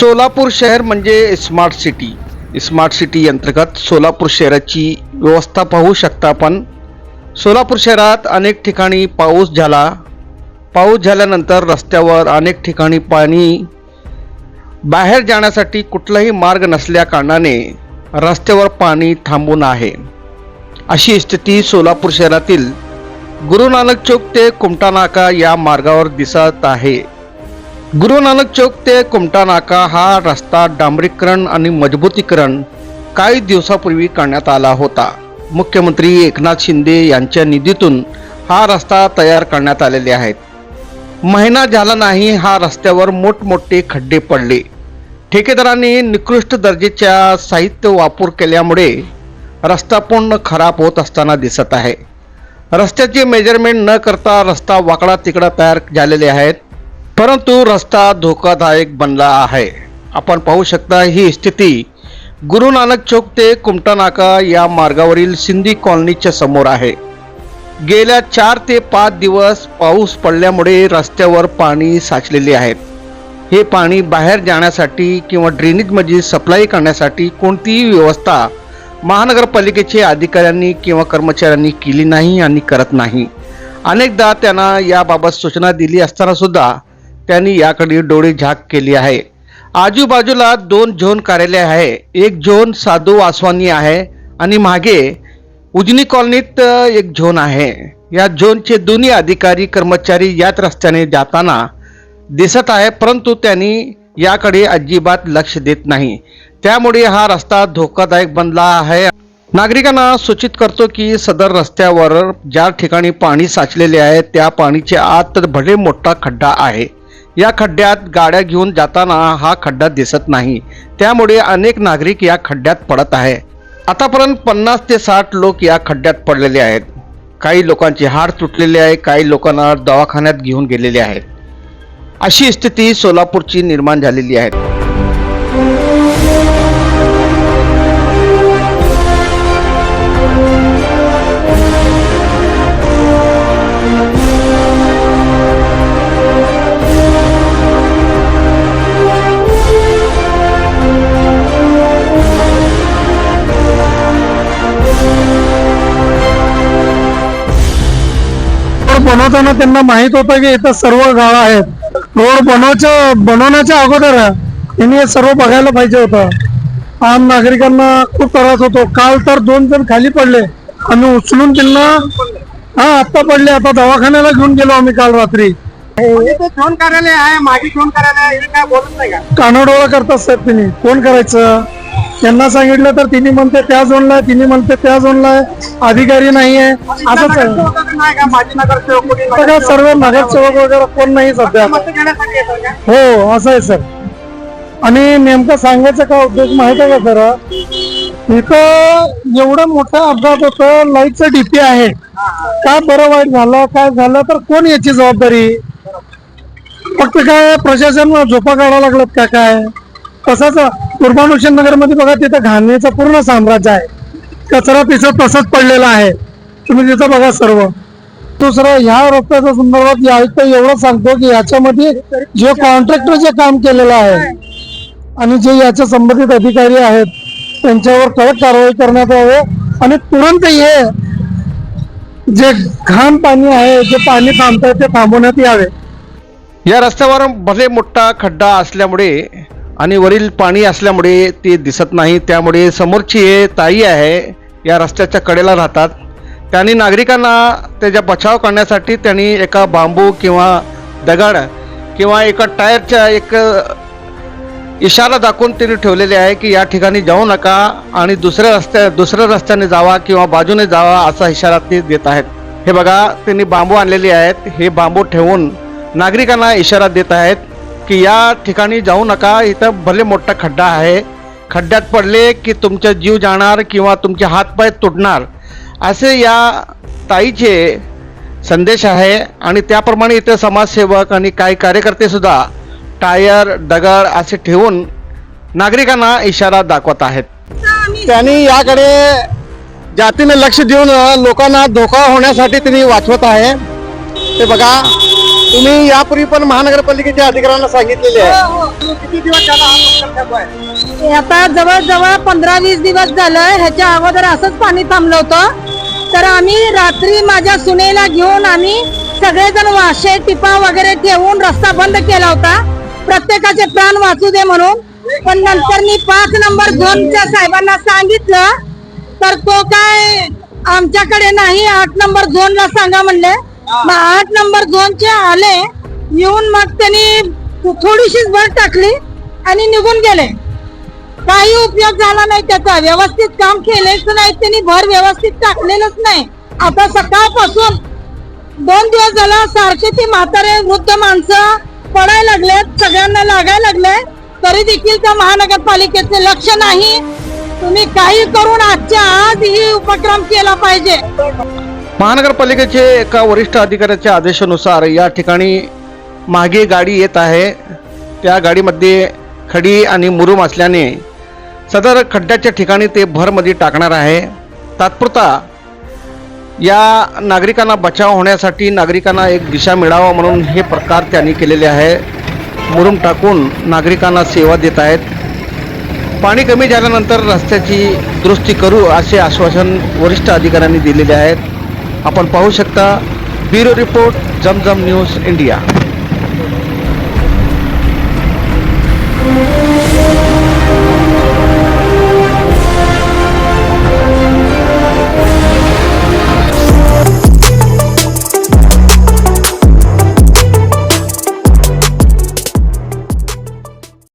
सोलापूर शहर म्हणजे smart city smart city अंतर्गत सोलापूर शहराची व्यवस्था पाहू शकता आपण. सोलापूर शहरात अनेक ठिकाणी पाऊस झाला. पाऊस झाल्यानंतर रस्त्यावर अनेक ठिकाणी पाणी. बाहेर जाण्यासाठी कुठलाही मार्ग नसल्या कारणाने रस्त्यावर पाणी थांबून आहे. अशी स्थिती सोलापूर शहरातील गुरु नानक चौक ते कुमटा नाका या मार्गावर दिसत आहे. गुरु नानक चौक ते कुमटा नाका हा रस्ता डांबरीकरण आणि मजबूतीकरण काही दिवसापूर्वी करण्यात आला होता. मुख्यमंत्री एकनाथ शिंदे यांच्या निधीतून हा रस्ता तयार करण्यात आलेले आहेत. महिना झाला नाही हा रस्त्यावर मोठमोठे खड्डे पडले. ठेकेदारांनी निकृष्ट दर्जेच्या साहित्य वापर केल्यामुळे रस्ता पूर्ण खराब होत असताना दिसत आहे. रस्त्याचे मेजरमेंट न करता रस्ता वाकडा तिकडा तयार झालेले आहेत. परंतु रस्ता धोकादायक बनला आहे. आपण पाहू शकता ही स्थिती. गुरु नानक चौक ते कुमटा नाका या मार्गावरील सिंधी कॉलनीच्या समोर आहे. गेल्या चार ते पाच दिवस पाऊस पडल्यामुळे रस्त्यावर पाणी साचलेले आहेत हे पाणी बाहेर जाण्यासाठी किंवा ड्रेनेजमध्ये सप्लाय करण्यासाठी कोणतीही व्यवस्था महानगरपालिकेचे अधिकाऱ्यांनी किंवा कर्मचाऱ्यांनी केली नाही आणि करत नाही. अनेकदा त्यांना याबाबत सूचना दिली असताना सुद्धा त्यांनी याकडे डोळे झाक केली आहे. आजूबाजूला दोन झोन कार्यालय आहे. एक झोन साधू वासवानी आहे आणि मागे उजनी कॉलनीत एक झोन आहे. या झोनचे दोन्ही अधिकारी कर्मचारी याच रस्त्याने जाताना दिसत आहे परंतु त्यांनी याकडे अजिबात लक्ष देत नाही. त्यामुळे हा रस्ता धोकादायक बनला आहे. नागरिकांना सूचित करतो की सदर रस्त्यावर ज्या ठिकाणी पाणी साचलेले आहे त्या पाणीच्या आत भले मोठा खड्डा आहे या खड्ड्यात गाड्या घेऊन जाताना हा खड्डा दिसत नाही. त्यामुळे अनेक नागरिक या खड्ड्यात पडत आहे. आतापर्यंत पन्नास ते साठ लोक या खड्ड्यात पडलेले आहेत. काही लोकांचे हाड तुटलेले आहे काही लोकांना दवाखान्यात घेऊन गेलेले आहेत. अशी स्थिती सोलापूरची निर्माण झालेली आहे. बनवताना त्यांना माहीत होतं की इथं सर्व गाळा आहेत. रोड बनवच्या बनवण्याच्या अगोदर त्यांनी हे सर्व बघायला पाहिजे होतं. आम नागरिकांना खूप त्रास होतो. काल तर दोन जण खाली पडले. आम्ही उचलून त्यांना हा आत्ता पडले. आता दवाखान्याला घेऊन गेलो आम्ही काल रात्री. फोन कार्यालय आहे? मागे फोन कार्यालय आहे? हे काय बोलत नाही का? कानाडोळा करतात साहेब त्यांनी कोण करायचं? त्यांना सांगितलं तर तिने म्हणते त्या झोनला आहे तिने म्हणते त्या झोनला आहे. अधिकारी नाही आहे. असंच आहे. नगरसेवक नाही का? नगरसेवक कोणी सर्व नगरसेवक वगैरे कोण नाही सध्या. मत घेण्यासाठी येतात का हो असं आहे सर. आणि नेमकं सांगायचं का उद्देश माहीत आहे का सर? इथं एवढं मोठा अपघात होतं लाईटचं डीपी आहे. काय बरं वाईट झालं काय झालं तर कोण याची जबाबदारी? फक्त काय प्रशासन झोपा काढायला लागलं का काय? तसंच कुर्बानुशन नगर नगरमध्ये बघा तिथं घाणीचं पूर्ण साम्राज्य आहे. कचरा पिसा तसंच पडलेला आहे. तुम्ही तिथं बघा सर्व. दुसरं ह्या रस्त्याच्या संदर्भात या आयुक्त एवढं सांगतो की याच्यामध्ये जे कॉन्ट्रॅक्टर जे काम केलेलं आहे आणि जे याच्या संबंधित अधिकारी आहेत त्यांच्यावर कडक कारवाई करण्यात यावं आणि तुरंत हे जे घाण पाणी आहे जे पाणी थांबतंय ते थांबवण्यात यावे. या रस्त्यावर भले मोठा खड्डा असल्यामुळे आणि वरील पाणी असल्यामुळे ते दिसत नाही त्यामुळे समोरची हे ताई आहे या रस्त्याच्या कडेला राहतात. त्यांनी नागरिकांना त्याचा बचाव करण्यासाठी त्यांनी एका बांबू किंवा दगड किंवा एका टायरच्या एक इशारा दाखवून त्यांनी ठेवलेले आहे की या ठिकाणी जाऊ नका आणि दुसऱ्या रस्त्या दुसऱ्या रस्त्याने जावा किंवा बाजूने जावा असा इशारा ते देत आहेत. हे बघा त्यांनी बांबू आणलेले आहेत. हे बांबू ठेवून नागरिकांना इशारा देत आहेत की या ठिकाणी जाऊ नका इथं भले मोठा खड्डा आहे. खड्ड्यात पडले की तुमचा जीव जाणार किंवा तुमचे हातपाय तुटणार. असे या ताईचे संदेश आहे आणि त्याप्रमाणे इथे समाजसेवक आणि काही कार्यकर्तेसुद्धा टायर दगड असे ठेवून नागरिकांना इशारा दाखवत आहेत. त्यांनी याकडे जातीने लक्ष देऊन लोकांना धोका होण्यासाठी त्यांनी वाचवत आहे. ते बघा तुम्ही यापूर्वी पण महानगरपालिकेच्या अधिकाऱ्यांना सांगितलेले आहे. किती दिवस झाला हा चालू आहे आता जवळजवळ पंधरा वीस दिवस झालं ह्याच्या अगोदर असंच पाणी थांबलं होतं. तर आम्ही रात्री माझ्या सुनेला घेऊन आम्ही सगळेजण वाशे टिपा वगैरे ठेवून रस्ता बंद केला होता. प्रत्येकाचे प्राण वाचू दे म्हणून. पण नंतर मी पाच नंबर झोनच्या साहेबांना सांगितलं. तर तो काय आमच्याकडे नाही आठ नंबर झोनला सांगा म्हणले. मग आठ नंबर झोनचे आले येऊन मग त्यांनी थोडीशीच भर टाकली आणि निघून गेले. काही उपयोग झाला नाही त्याचा. व्यवस्थित काम केलेच नाही त्यांनी भर व्यवस्थित टाकलेलंच नाही. आता सकाळपासून दोन दिवस झाला सारखे ते म्हातारे वृद्ध माणसं पडायला लागलेत सगळ्यांना लागायला लागले. तरी देखील त्या महानगरपालिकेचे लक्ष नाही. तुम्ही काही करून आजच्या आज ही उपक्रम केला पाहिजे. महानगरपालिकेचे एका वरिष्ठ अधिकाऱ्याच्या आदेशानुसार या ठिकाणी मागे गाडी येत आहे. त्या गाडीमध्ये खडी आणि मुरुम असल्याने सदर खड्ड्याच्या ठिकाणी ते भरमध्ये टाकणार आहे. तात्पुरता या नागरिकांना बचाव होण्यासाठी नागरिकांना एक दिशा मिळावा म्हणून हे प्रकार त्यांनी केलेले आहे. मुरुम टाकून नागरिकांना सेवा देत आहेत. पाणी कमी झाल्यानंतर रस्त्याची दुरुस्ती करू असे आश्वासन वरिष्ठ अधिकाऱ्यांनी दिलेले आहेत. आपण पाहू शकता bureau report Jamjam news India.